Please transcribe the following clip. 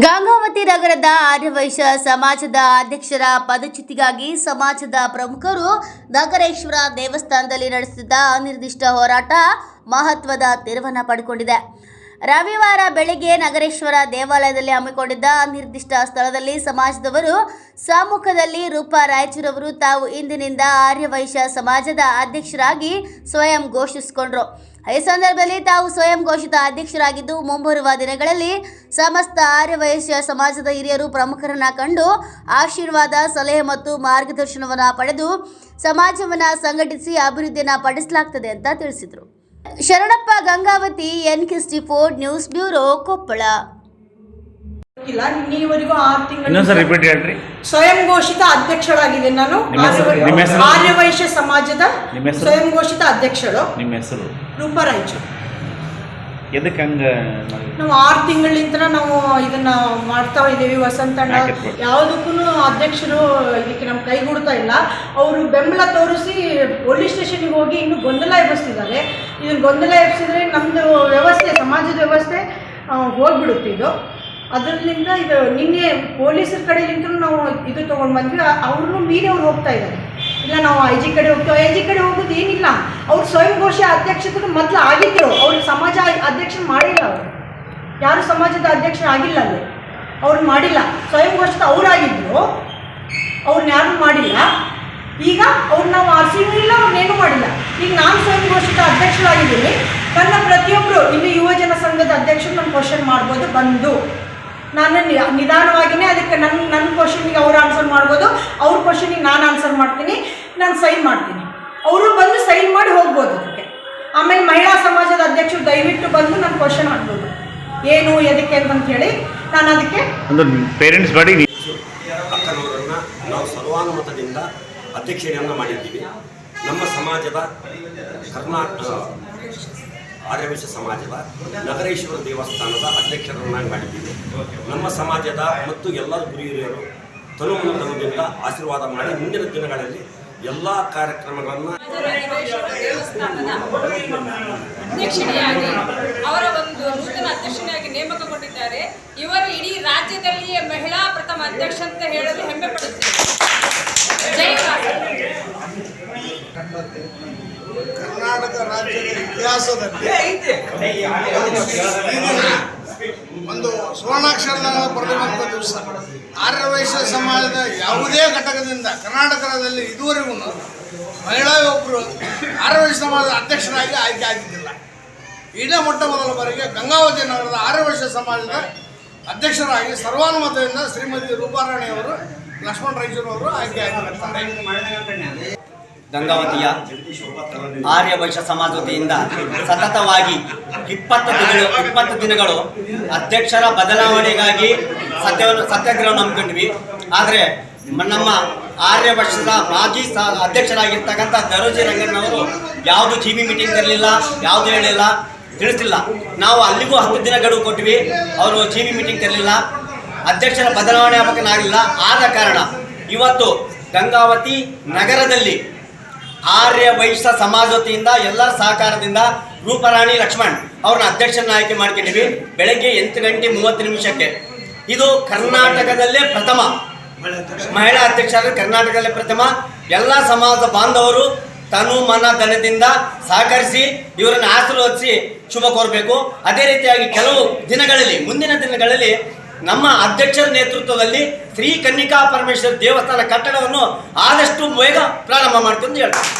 ಗಂಗಾವತಿ ನಗರದ ಆರ್ಯವೈಶ್ಯ ಸಮಾಜದ ಅಧ್ಯಕ್ಷರ ಪದಚ್ಯುತಿಗಾಗಿ ಸಮಾಜದ ಪ್ರಮುಖರು ನಗರೇಶ್ವರ ದೇವಸ್ಥಾನದಲ್ಲಿ ನಡೆಸಿದ್ದ ಅನಿರ್ದಿಷ್ಟ ಹೋರಾಟ ಮಹತ್ವದ ತೀರ್ಮಾನ ಪಡೆದುಕೊಂಡಿದೆ ರವಿವಾರ ಬೆಳಿಗ್ಗೆ ನಗರೇಶ್ವರ ದೇವಾಲಯದಲ್ಲಿ ಹಮ್ಮಿಕೊಂಡಿದ್ದ ನಿರ್ದಿಷ್ಟ ಸ್ಥಳದಲ್ಲಿ ಸಮಾಜದವರು, ಸಮ್ಮುಖದಲ್ಲಿ ರೂಪಾ ರಾಯಚೂರವರು ತಾವು ಇಂದಿನಿಂದ ಆರ್ಯವೈಶ್ಯ ಸಮಾಜದ ಅಧ್ಯಕ್ಷರಾಗಿ ಸ್ವಯಂ ಘೋಷಿಸಿಕೊಂಡರು. ಈ ಸಂದರ್ಭದಲ್ಲಿ ತಾವು ಸ್ವಯಂ ಘೋಷಿತ ಅಧ್ಯಕ್ಷರಾಗಿದ್ದು, ಮುಂಬರುವ ದಿನಗಳಲ್ಲಿ ಸಮಸ್ತ ಆರ್ಯವೈಶ್ಯ ಸಮಾಜದ ಹಿರಿಯರು ಪ್ರಮುಖರನ್ನ ಕಂಡು ಆಶೀರ್ವಾದ, ಸಲಹೆ ಮತ್ತು ಮಾರ್ಗದರ್ಶನವನ್ನು ಪಡೆದು ಸಮಾಜವನ್ನು ಸಂಘಟಿಸಿ ಅಭಿವೃದ್ಧಿಯನ್ನು ಪಡಿಸಲಾಗ್ತದೆ ಅಂತ ತಿಳಿಸಿದರು. ಶರಣಪ್ಪ ಗಂಗಾವತಿ ಎನ್ ಕಿಸ್ಟಿ ಫೋರ್ ನ್ಯೂಸ್ ಬ್ಯೂರೋ ಕೊಪ್ಪಳ. ಇಲ್ಲ ಆರು ತಿಂಗಳು ಸ್ವಯಂ ಘೋಷಿತ ಅಧ್ಯಕ್ಷಳಾಗಿದೆ ನಾನು. ಆರ್ಯವೈಶ್ಯ ಸಮಾಜದ ಸ್ವಯಂ ಘೋಷಿತ ಅಧ್ಯಕ್ಷಳು. ನಿಮ್ಮ ಹೆಸರು? ರೂಪಾ ರಾಯಚೂರು ಎದಕ್ಕೆ ಹಂಗ ನಾವು ಆರು ತಿಂಗಳಿಂದ ನಾವು ಇದನ್ನ ಮಾಡ್ತಾ ಇದ್ದೀವಿ. ವಸಂತ ಯಾವುದಕ್ಕೂ ಅಧ್ಯಕ್ಷರು ಇದಕ್ಕೆ ನಮ್ಮ ಕೈಗೂಡ್ತಾ ಇಲ್ಲ. ಅವರು ಬೆಂಬಲ ತೋರಿಸಿ ಪೊಲೀಸ್ ಸ್ಟೇಷನ್ಗೆ ಹೋಗಿ ಇನ್ನು ಗೊಂದಲ ಎಬ್ಬಿಸ್ತಿದ್ದಾರೆ. ಇದನ್ನ ಗೊಂದಲ ಎಬ್ಬಿಸಿದ್ರೆ ನಮ್ಮದು ವ್ಯವಸ್ಥೆ ಸಮಾಜದ ವ್ಯವಸ್ಥೆ ಹೋಗ್ಬಿಡುತ್ತೆ ಇದು. ಅದರಿಂದ ಇದು ನಿನ್ನೆ ಪೊಲೀಸರ ಕಡೆಲಿಂದ ನಾವು ಇದು ತೊಗೊಂಡು ಬಂದ್ವಿ. ಅವ್ರನ್ನೂ ಮೀರಿ ಅವ್ರು ಹೋಗ್ತಾ ಇದ್ದಾರೆ. ಇಲ್ಲ, ನಾವು ಐ ಜಿ ಕಡೆ ಹೋಗ್ತೀವಿ. ಐ ಜಿ ಕಡೆ ಹೋಗೋದು ಏನಿಲ್ಲ. ಅವ್ರು ಸ್ವಯಂ ಘೋಷ ಅಧ್ಯಕ್ಷತೆ ಮೊದಲು ಆಗಿದ್ರು. ಅವ್ರು ಸಮಾಜ ಅಧ್ಯಕ್ಷ ಮಾಡಿಲ್ಲ ಅವರು. ಯಾರು ಸಮಾಜದ ಅಧ್ಯಕ್ಷ ಆಗಿಲ್ಲ ಅಲ್ಲಿ. ಅವ್ರು ಮಾಡಿಲ್ಲ. ಸ್ವಯಂ ಘೋಷಿತ ಅವರಾಗಿದ್ದರು ಅವ್ರನ್ನ ಯಾರು ಮಾಡಿಲ್ಲ. ಈಗ ಅವ್ರನ್ನ ನಾವು ಆರ್ಸಿನೂ ಇಲ್ಲ ಅವ್ರನ್ನೇನು ಮಾಡಿಲ್ಲ. ಈಗ ನಾನು ಸ್ವಯಂ ಘೋಷಿತ ಅಧ್ಯಕ್ಷರಾಗಿದ್ದೀನಿ. ನನ್ನ ಪ್ರತಿಯೊಬ್ಬರು ಇನ್ನು ಯುವಜನ ಸಂಘದ ಅಧ್ಯಕ್ಷರು ನಮ್ಮ ಕ್ವಶನ್ ಮಾಡ್ಬೋದು, ಬಂದು. ನಾನು ನಿಧಾನವಾಗಿಯೇ ಅದಕ್ಕೆ ನನ್ನ ನನ್ನ ಕ್ವಶನ್ಗೆ ಅವ್ರು ಆನ್ಸರ್ ಮಾಡ್ಬೋದು ಅವ್ರ ಕ್ವಶನಿಗೆ ನಾನು ಆನ್ಸರ್ ಮಾಡ್ತೀನಿ ನಾನು ಸೈನ್ ಮಾಡ್ತೀನಿ. ಅವರು ಬಂದು ಸೈನ್ ಮಾಡಿ ಹೋಗ್ಬೋದು ಅದಕ್ಕೆ. ಆಮೇಲೆ ಮಹಿಳಾ ಸಮಾಜದ ಅಧ್ಯಕ್ಷರು ದಯವಿಟ್ಟು ಬಂದು ನಾನು ಕ್ವಶನ್ ಆಗ್ಬೋದು ಏನು ಎದಕ್ಕೆ ಅಂತ ಹೇಳಿ ನಾನು ಅದಕ್ಕೆ ಒಂದು ಪೇರೆಂಟ್ಸ್ ಬಡಿ ಅಕ್ಕನವರನ್ನು ನಾವು ಸರ್ವಾನುಮತದಿಂದ ಅಧ್ಯಕ್ಷರನ್ನು ಮಾಡಿದ್ದೀವಿ. ನಮ್ಮ ಸಮಾಜದ ಕರ್ನಾಟಕ ಆರ್ಯವೈಶ್ಯ ಸಮಾಜದ ನಗರೇಶ್ವರ ದೇವಸ್ಥಾನದ ಅಧ್ಯಕ್ಷರನ್ನಾಗಿ ಮಾಡಿದ್ದೀವಿ. ನಮ್ಮ ಸಮಾಜದ ಮತ್ತು ಎಲ್ಲ ಗುರು ತನುಮನತನದಿಂದ ಆಶೀರ್ವಾದ ಮಾಡಿ ಮುಂದಿನ ದಿನಗಳಲ್ಲಿ ಎಲ್ಲ ಕಾರ್ಯಕ್ರಮಗಳನ್ನು ದೇವಸ್ಥಾನದ ಅಧ್ಯಕ್ಷಿಣಿಯಾಗಿ ಅವರ ಒಂದು ನೂತನ ಅಧ್ಯಕ್ಷಿಣಿಯಾಗಿ ನೇಮಕಗೊಂಡಿದ್ದಾರೆ. ಇವರು ಇಡೀ ರಾಜ್ಯದಲ್ಲಿಯೇ ಮಹಿಳಾ ಪ್ರಥಮ ಅಧ್ಯಕ್ಷ ಅಂತ ಹೇಳಲು ಹೆಮ್ಮೆ ಪಡುತ್ತೇವೆ ಕರ್ನಾಟಕ ರಾಜ್ಯದ ಇತಿಹಾಸದಲ್ಲಿ ಒಂದು ಸುವರ್ಣಾಕ್ಷರದಿಂದ ಬರೆದಿರುವಂಥ ದಿವಸ. ಆರ್ಯವೈಶ್ಯ ಸಮಾಜದ ಯಾವುದೇ ಘಟಕದಿಂದ ಕರ್ನಾಟಕದಲ್ಲಿ ಇದುವರೆಗೂ ಮಹಿಳಾ ಒಬ್ಬರು ಆರ್ಯವೈಶ್ಯ ಸಮಾಜದ ಅಧ್ಯಕ್ಷರಾಗಿ ಆಯ್ಕೆ ಆಗಿದ್ದಿಲ್ಲ. ಇದೇ ಮೊಟ್ಟ ಮೊದಲ ಬಾರಿಗೆ ಗಂಗಾವತಿ ನಗರದ ಆರ್ಯವೈಶ್ಯ ಸಮಾಜದ ಅಧ್ಯಕ್ಷರಾಗಿ ಸರ್ವಾನುಮತದಿಂದ ಶ್ರೀಮತಿ ರೂಪಾರಾಣಿಯವರು ಲಕ್ಷ್ಮಣ ಅವರು ಆಯ್ಕೆ ಆಗಿರುತ್ತಾರೆ ಗಂಗಾವತಿಯ ಆರ್ಯ ವೈಶ್ಯ ಸಮಾಜ ವತಿಯಿಂದ ಸತತವಾಗಿ ಇಪ್ಪತ್ತು ದಿನಗಳು ಇಪ್ಪತ್ತು ದಿನಗಳು ಅಧ್ಯಕ್ಷರ ಬದಲಾವಣೆಗಾಗಿ ಸತ್ಯವನ್ನು ಸತ್ಯಾಗ್ರಹ ನಂಬಿಕೊಂಡ್ವಿ ಆದರೆ ನಮ್ಮ ಆರ್ಯ ವರ್ಷದ ಮಾಜಿ ಸ, ಅಧ್ಯಕ್ಷರಾಗಿರ್ತಕ್ಕಂಥ ದರೋಜಿ ರಂಗಣ್ಣವರು ಯಾವುದು ಜಿ ಬಿ ಮೀಟಿಂಗ್ ಇರಲಿಲ್ಲ, ಯಾವುದು ಹೇಳಿಲ್ಲ ತಿಳಿಸಿಲ್ಲ ನಾವು ಅಲ್ಲಿಗೂ ಹತ್ತು ದಿನ ಗಡುವು ಕೊಟ್ವಿ, ಅವರು ಜಿ ಬಿ ಮೀಟಿಂಗ್ ಇರಲಿಲ್ಲ ಅಧ್ಯಕ್ಷರ ಬದಲಾವಣೆ ಆಗಲಿಲ್ಲ. ಆದ ಕಾರಣ ಇವತ್ತು ಗಂಗಾವತಿ ನಗರದಲ್ಲಿ ಆರ್ಯ ವೈಶ್ಯ ಸಮಾಜ ವತಿಯಿಂದ ಎಲ್ಲರ ಸಹಕಾರದಿಂದ ರೂಪರಾಣಿ ಲಕ್ಷ್ಮಣ್ ಅವ್ರನ್ನ ಅಧ್ಯಕ್ಷರನ್ನ ಆಯ್ಕೆ ಮಾಡ್ಕೊಂಡಿವಿ ಬೆಳಗ್ಗೆ ಎಂಟು ಗಂಟೆ ಮೂವತ್ತು ನಿಮಿಷಕ್ಕೆ. ಇದು ಕರ್ನಾಟಕದಲ್ಲೇ ಪ್ರಥಮ. ಮಹಿಳಾ ಅಧ್ಯಕ್ಷರಾದ ಕರ್ನಾಟಕದಲ್ಲೇ ಪ್ರಥಮ. ಎಲ್ಲ ಸಮಾಜ ಬಾಂಧವರು ತನು ಮನ ಧನದಿಂದ ಸಹಕರಿಸಿ ಇವರನ್ನು ಆಶೀರ್ವದಿಸಿ ಶುಭ ಕೋರಬೇಕು. ಅದೇ ರೀತಿಯಾಗಿ ಕೆಲವು ದಿನಗಳಲ್ಲಿ, ಮುಂದಿನ ದಿನಗಳಲ್ಲಿ ನಮ್ಮ ಅಧ್ಯಕ್ಷರ ನೇತೃತ್ವದಲ್ಲಿ ಶ್ರೀ ಕನ್ನಿಕಾ ಪರಮೇಶ್ವರ ದೇವಸ್ಥಾನ ಕಟ್ಟಡವನ್ನು ಆದಷ್ಟು ಬೇಗ ಪ್ರಾರಂಭ ಮಾಡ್ತೀನಿ ಅಂತ ಹೇಳ್ತಾರೆ.